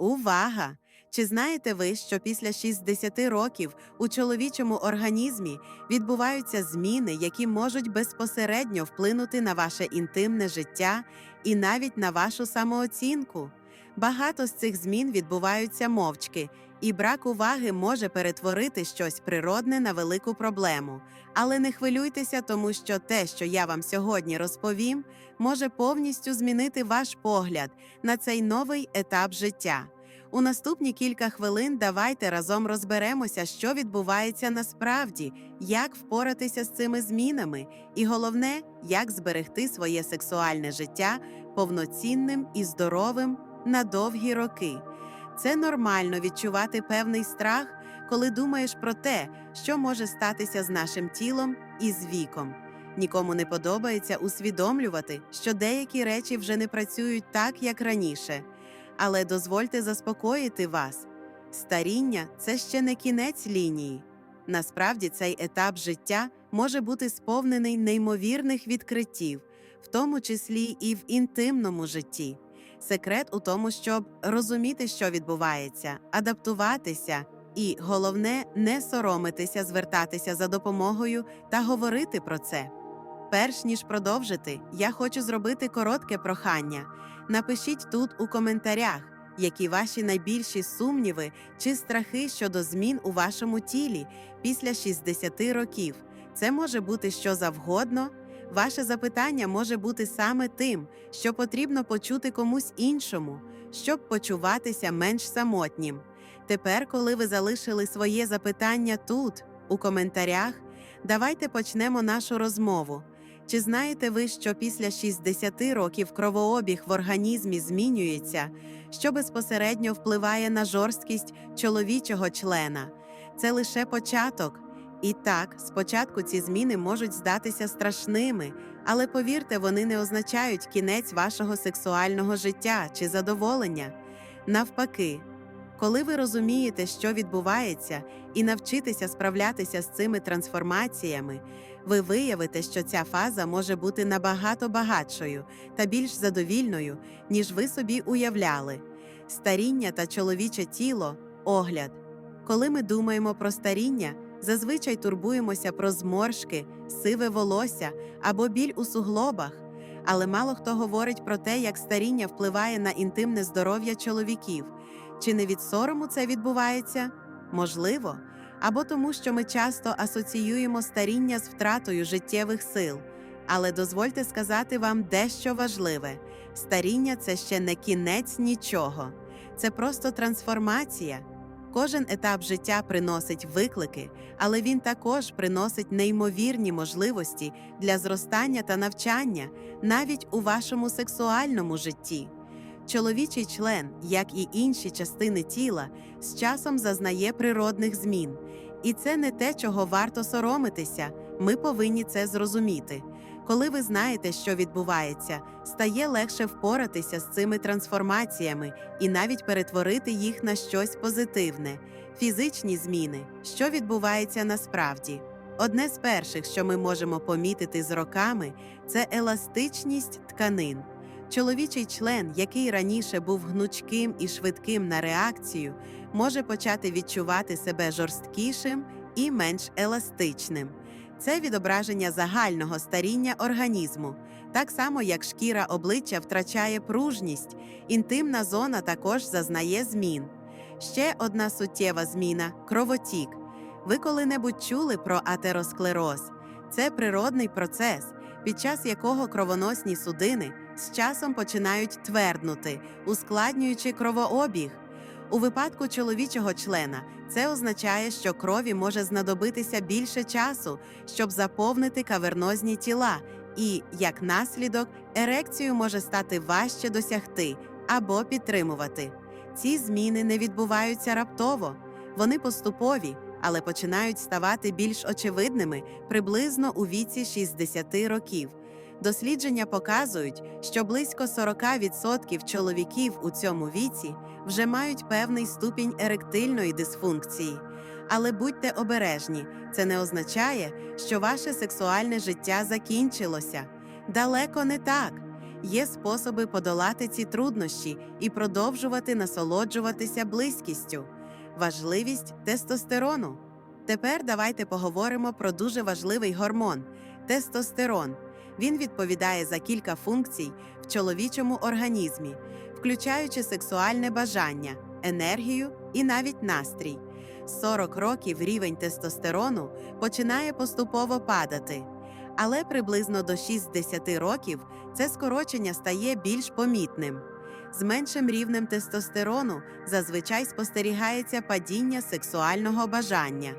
Увага! Чи знаєте ви, що після 60 років у чоловічому організмі відбуваються зміни, які можуть безпосередньо вплинути на ваше інтимне життя і навіть на вашу самооцінку? Багато з цих змін відбуваються мовчки, і брак уваги може перетворити щось природне на велику проблему. Але не хвилюйтеся, тому що те, що я вам сьогодні розповім, може повністю змінити ваш погляд на цей новий етап життя. У наступні кілька хвилин давайте разом розберемося, що відбувається насправді, як впоратися з цими змінами, і головне, як зберегти своє сексуальне життя повноцінним і здоровим на довгі роки. Це нормально відчувати певний страх, коли думаєш про те, що може статися з нашим тілом і з віком. Нікому не подобається усвідомлювати, що деякі речі вже не працюють так, як раніше. Але дозвольте заспокоїти вас. Старіння це ще не кінець лінії. Насправді цей етап життя може бути сповнений неймовірних відкриттів, в тому числі і в інтимному житті. Секрет у тому, щоб розуміти, що відбувається, адаптуватися і, головне, не соромитися, звертатися за допомогою та говорити про це. Перш ніж продовжити, я хочу зробити коротке прохання. Напишіть тут у коментарях, які ваші найбільші сумніви чи страхи щодо змін у вашому тілі після 60 років. Це може бути що завгодно. Ваше запитання може бути саме тим, що потрібно почути комусь іншому, щоб почуватися менш самотнім. Тепер, коли ви залишили своє запитання тут, у коментарях, давайте почнемо нашу розмову. Чи знаєте ви, що після 60 років кровообіг в організмі змінюється, що безпосередньо впливає на жорсткість чоловічого члена? Це лише початок. І так, спочатку ці зміни можуть здатися страшними, але повірте, вони не означають кінець вашого сексуального життя чи задоволення. Навпаки, коли ви розумієте, що відбувається, і навчитеся справлятися з цими трансформаціями, ви виявите, що ця фаза може бути набагато багатшою та більш задовільною, ніж ви собі уявляли. Старіння та чоловіче тіло огляд. Коли ми думаємо про старіння, зазвичай турбуємося про зморшки, сиве волосся або біль у суглобах. Але мало хто говорить про те, як старіння впливає на інтимне здоров'я чоловіків. Чи не від сорому це відбувається? Можливо, або тому, що ми часто асоціюємо старіння з втратою життєвих сил. Але дозвольте сказати вам дещо важливе: старіння це ще не кінець нічого, це просто трансформація. Кожен етап життя приносить виклики, але він також приносить неймовірні можливості для зростання та навчання навіть у вашому сексуальному житті. Чоловічий член, як і інші частини тіла, з часом зазнає природних змін. І це не те, чого варто соромитися. Ми повинні це зрозуміти. Коли ви знаєте, що відбувається, стає легше впоратися з цими трансформаціями і навіть перетворити їх на щось позитивне, фізичні зміни, що відбувається насправді. Одне з перших, що ми можемо помітити з роками, це еластичність тканин. Чоловічий член, який раніше був гнучким і швидким на реакцію, може почати відчувати себе жорсткішим і менш еластичним. Це відображення загального старіння організму, так само як шкіра обличчя втрачає пружність, інтимна зона також зазнає змін. Ще одна суттєва зміна кровотік. Ви коли-небудь чули про атеросклероз? Це природний процес, під час якого кровоносні судини з часом починають тверднути, ускладнюючи кровообіг. У випадку чоловічого члена це означає, що крові може знадобитися більше часу, щоб заповнити кавернозні тіла, і, як наслідок, ерекцію може стати важче досягти або підтримувати. Ці зміни не відбуваються раптово, вони поступові, але починають ставати більш очевидними приблизно у віці 60 років. Дослідження показують, що близько 40% чоловіків у цьому віці вже мають певний ступінь еректильної дисфункції. Але будьте обережні, це не означає, що ваше сексуальне життя закінчилося. Далеко не так. є способи подолати ці труднощі і продовжувати насолоджуватися близькістю. Важливість тестостерону. Тепер давайте поговоримо про дуже важливий гормон тестостерон. Він відповідає за кілька функцій в чоловічому організмі, включаючи сексуальне бажання, енергію і навіть настрій. З 40 років рівень тестостерону починає поступово падати, але приблизно до 60 років це скорочення стає більш помітним. З меншим рівнем тестостерону зазвичай спостерігається падіння сексуального бажання.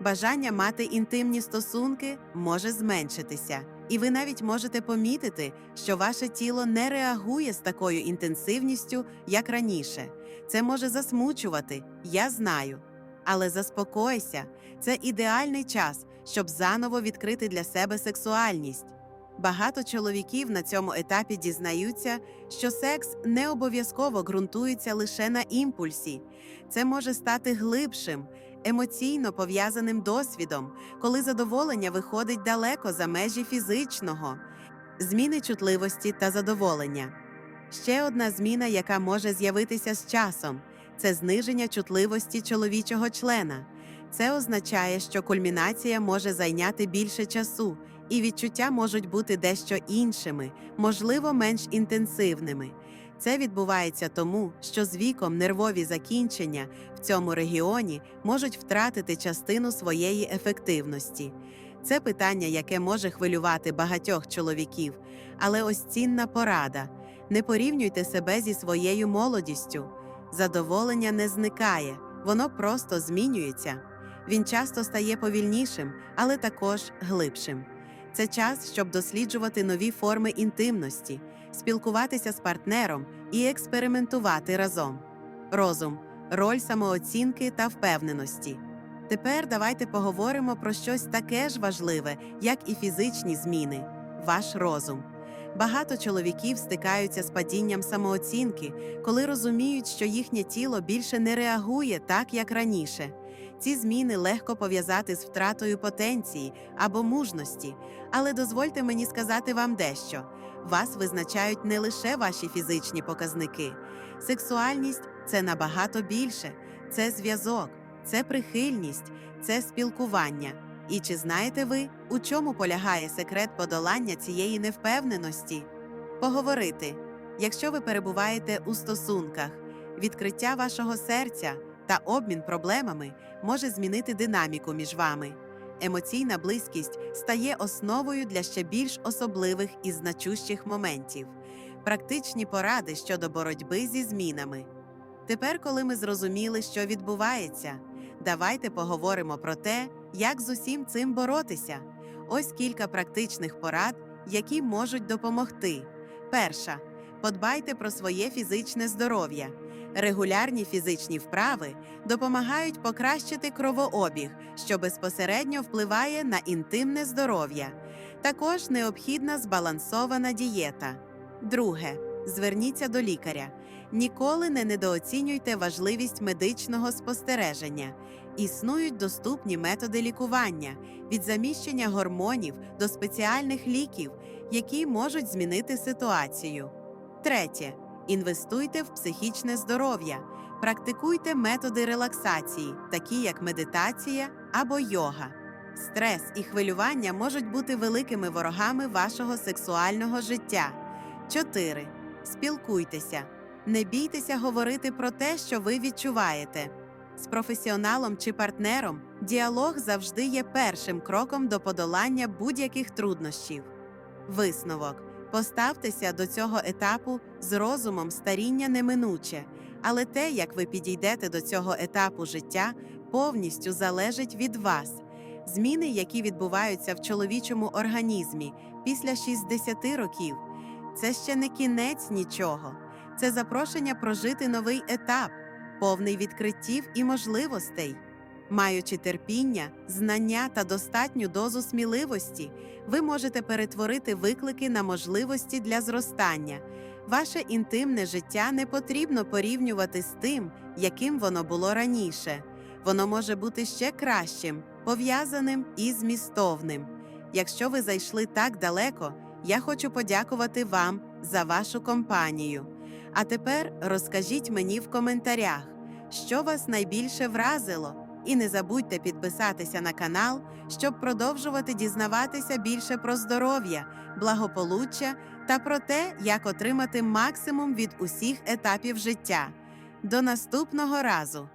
Бажання мати інтимні стосунки може зменшитися, і ви навіть можете помітити, що ваше тіло не реагує з такою інтенсивністю, як раніше. Це може засмучувати, я знаю. Але заспокойся, це ідеальний час, щоб заново відкрити для себе сексуальність. Багато чоловіків на цьому етапі дізнаються, що секс не обов'язково ґрунтується лише на імпульсі. Це може стати глибшим, емоційно пов'язаним досвідом, коли задоволення виходить далеко за межі фізичного, зміни чутливості та задоволення. Ще одна зміна, яка може з'явитися з часом, це зниження чутливості чоловічого члена. Це означає, що кульмінація може зайняти більше часу, і відчуття можуть бути дещо іншими, можливо, менш інтенсивними. Це відбувається тому, що з віком нервові закінчення в цьому регіоні можуть втратити частину своєї ефективності. Це питання, яке може хвилювати багатьох чоловіків, але ось цінна порада: не порівнюйте себе зі своєю молодістю. Задоволення не зникає, воно просто змінюється. Він часто стає повільнішим, але також глибшим. Це час, щоб досліджувати нові форми інтимності, спілкуватися з партнером і експериментувати разом. Розум, роль самооцінки та впевненості. Тепер давайте поговоримо про щось таке ж важливе, як і фізичні зміни ваш розум. Багато чоловіків стикаються з падінням самооцінки, коли розуміють, що їхнє тіло більше не реагує так, як раніше. Ці зміни легко пов'язати з втратою потенції або мужності, але дозвольте мені сказати вам дещо: вас визначають не лише ваші фізичні показники. Сексуальність це набагато більше, це зв'язок, це прихильність, це спілкування. І чи знаєте ви, у чому полягає секрет подолання цієї невпевненості? Поговорити, якщо ви перебуваєте у стосунках, відкриття вашого серця та обмін проблемами може змінити динаміку між вами. Емоційна близькість стає основою для ще більш особливих і значущих моментів, практичні поради щодо боротьби зі змінами. Тепер, коли ми зрозуміли, що відбувається, давайте поговоримо про те, як з усім цим боротися. Ось кілька практичних порад, які можуть допомогти. Перша подбайте про своє фізичне здоров'я. Регулярні фізичні вправи допомагають покращити кровообіг, що безпосередньо впливає на інтимне здоров'я. Також необхідна збалансована дієта. Друге, зверніться до лікаря. Ніколи не недооцінюйте важливість медичного спостереження. Існують доступні методи лікування від заміщення гормонів до спеціальних ліків, які можуть змінити ситуацію. Третє. Інвестуйте в психічне здоров'я, практикуйте методи релаксації, такі як медитація або йога. Стрес і хвилювання можуть бути великими ворогами вашого сексуального життя. 4. Спілкуйтеся. Не бійтеся говорити про те, що ви відчуваєте. З професіоналом чи партнером діалог завжди є першим кроком до подолання будь-яких труднощів. Висновок. Поставтеся до цього етапу з розумом старіння неминуче, але те, як ви підійдете до цього етапу життя, повністю залежить від вас. Зміни, які відбуваються в чоловічому організмі після 60 років, це ще не кінець нічого, це запрошення прожити новий етап, повний відкриттів і можливостей. Маючи терпіння, знання та достатню дозу сміливості, ви можете перетворити виклики на можливості для зростання. Ваше інтимне життя не потрібно порівнювати з тим, яким воно було раніше. Воно може бути ще кращим, пов'язаним і змістовним. Якщо ви зайшли так далеко, я хочу подякувати вам за вашу компанію. А тепер розкажіть мені в коментарях, що вас найбільше вразило, і не забудьте підписатися на канал, щоб продовжувати дізнаватися більше про здоров'я, благополуччя та про те, як отримати максимум від усіх етапів життя. До наступного разу!